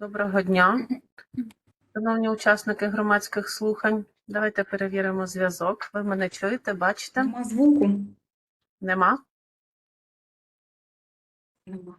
Доброго дня, шановні учасники громадських слухань. Давайте перевіримо зв'язок. Ви мене чуєте, бачите? Нема звуку. Нема? Нема.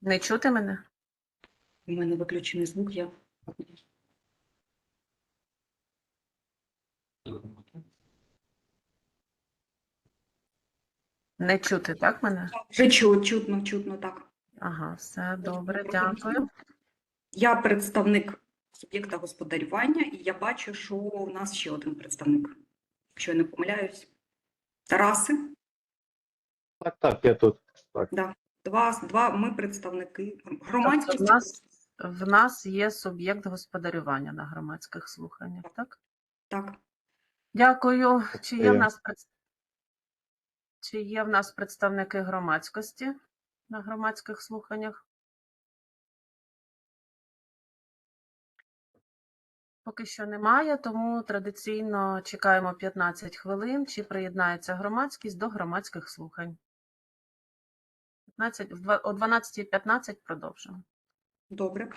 Не чути мене? У мене виключений звук, я Не чути, так мене? вже чутно, чутно так. Ага, все добре, дякую. Я представник суб'єкта господарювання, і я бачу, що у нас ще один представник. Якщо я не помиляюсь. Тараси, Так, так, я тут. Так. да. два, два ми представники громадськості. Тобто в нас- В нас є суб'єкт господарювання на громадських слуханнях, так? Так, Дякую. Чи є в нас пред- Чи є в нас представники громадськості на громадських слуханнях? Поки що немає, тому традиційно чекаємо 15 хвилин, чи приєднається громадськість до громадських слухань. 15, в о 12.15 продовжимо. добре.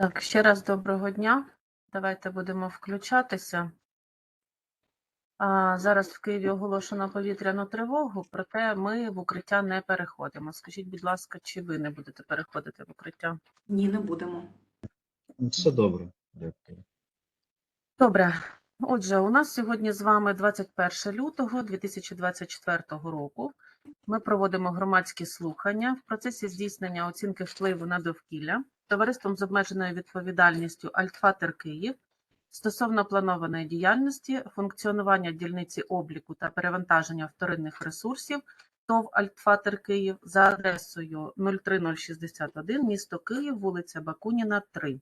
Так, ще раз доброго дня. Давайте будемо включатися. А, зараз в Києві оголошено повітряну тривогу, проте ми в укриття не переходимо. Скажіть, будь ласка, чи ви не будете переходити в укриття? Ні, не будемо. Все добре. Дякую. Добре. Отже, у нас сьогодні з вами 21 лютого 2024 року. Ми проводимо громадські слухання в процесі здійснення оцінки впливу на довкілля товариством з обмеженою відповідальністю Альтфатер Київ стосовно планованої діяльності, функціонування дільниці обліку та перевантаження вторинних ресурсів ТОВ Альтфатер Київ за адресою 03061, місто Київ, вулиця Бакуніна, 3.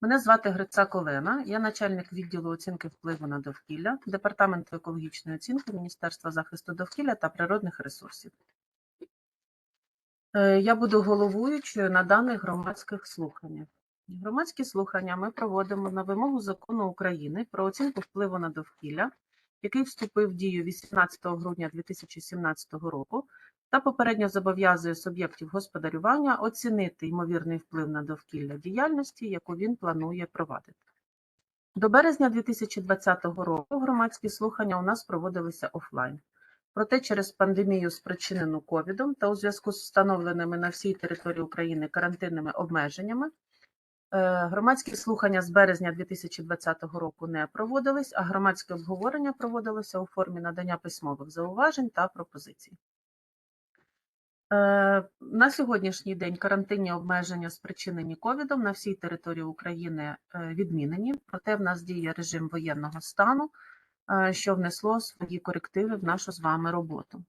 Мене звати Грицак Олена, я начальник відділу оцінки впливу на довкілля, Департаменту екологічної оцінки Міністерства захисту довкілля та природних ресурсів. Е, Я буду головуючою на даних громадських слуханнях. Громадські слухання ми проводимо на вимогу закону України про оцінку впливу на довкілля, який вступив в дію 18 грудня 2017 року, та попередньо зобов'язує суб'єктів господарювання оцінити ймовірний вплив на довкілля діяльності, яку він планує провадити. До березня 2020 року громадські слухання у нас проводилися офлайн. Проте через пандемію, спричинену ковідом та у зв'язку з встановленими на всій території України карантинними обмеженнями, е, громадські слухання з березня 2020 року не проводились, а громадське обговорення проводилося у формі надання письмових зауважень та пропозицій. Е, На сьогоднішній день карантинні обмеження, спричинені ковідом, на всій території України е, відмінені, проте в нас діє режим воєнного стану, е, що внесло свої корективи в нашу з вами роботу.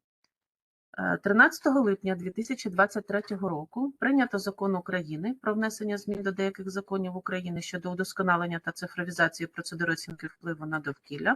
Е, 13 липня 2023 року прийнято закон України про внесення змін до деяких законів України щодо удосконалення та цифровізації процедури оцінки впливу на довкілля,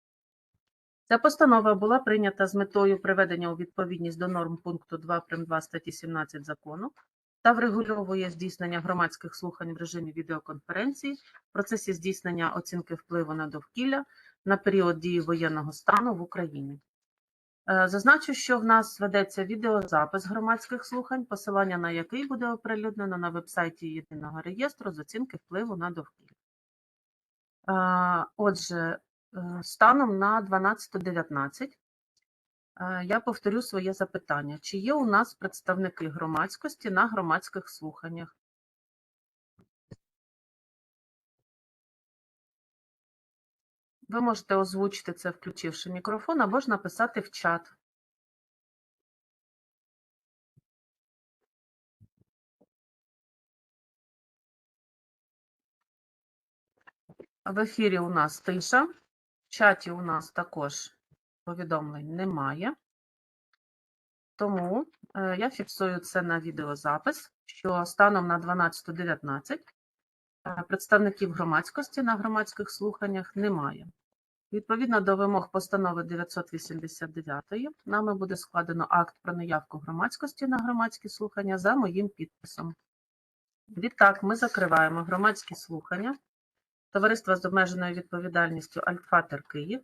Ця постанова була прийнята з метою приведення у відповідність до норм пункту 2 прим. 2 статті 17 закону та врегульовує здійснення громадських слухань в режимі відеоконференції в процесі здійснення оцінки впливу на довкілля на період дії воєнного стану в Україні. Е, Зазначу, що в нас ведеться відеозапис громадських слухань, посилання на який буде оприлюднено на вебсайті Єдиного реєстру з оцінки впливу на довкілля. Е, Отже, Станом на 12.19 е, я повторю своє запитання. Чи є у нас представники громадськості на громадських слуханнях? Ви можете озвучити це, включивши мікрофон, або ж написати в чат. В ефірі у нас тиша. В чаті у нас також повідомлень немає. Тому е, я фіксую це на відеозапис, що станом на 12.19 е, представників громадськості на громадських слуханнях немає. Відповідно до вимог постанови 989 нами буде складено акт про наявку громадськості на громадські слухання за моїм підписом. Відтак, ми закриваємо громадські слухання Товариства з обмеженою відповідальністю Альтфатер Київ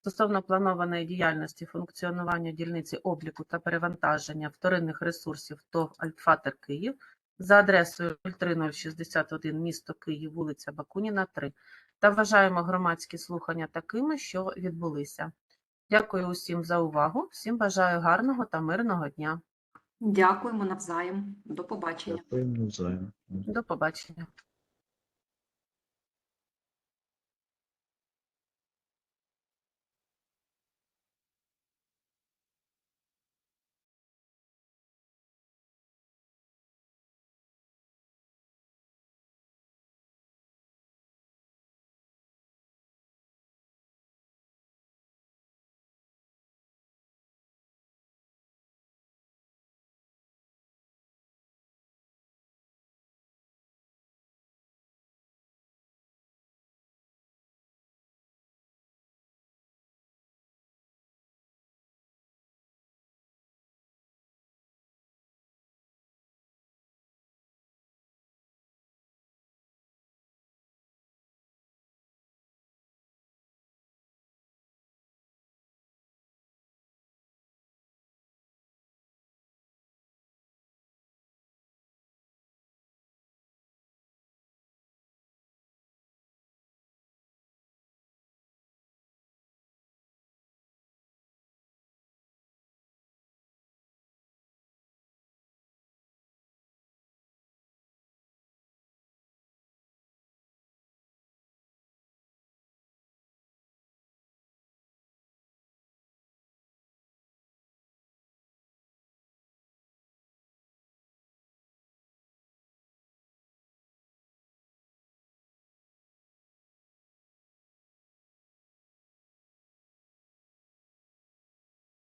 стосовно планованої діяльності функціонування дільниці обліку та перевантаження вторинних ресурсів ТОВ Альтфатер Київ за адресою 03061 місто Київ, вулиця Бакуніна, 3 та вважаємо громадські слухання такими, що відбулися. Дякую усім за увагу. Всім бажаю гарного та мирного дня. Дякуємо навзаєм. До побачення. Дякую, навзаєм. До побачення.